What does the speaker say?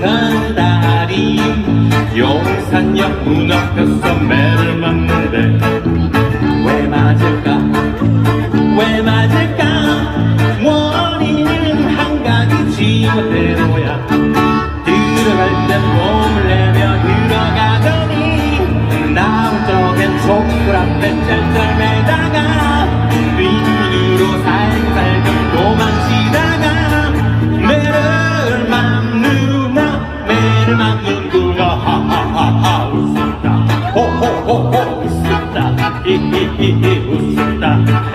다리 용산역 문 앞에서 매를 맞는데 왜 맞을까? 왜 맞을까? 원인은 한 가지 지어대로야. 들어갈 땐 몸을 내며 들어가더니 나온 적엔 촛불 앞에 짤짤매 oh, oh, oh, oh,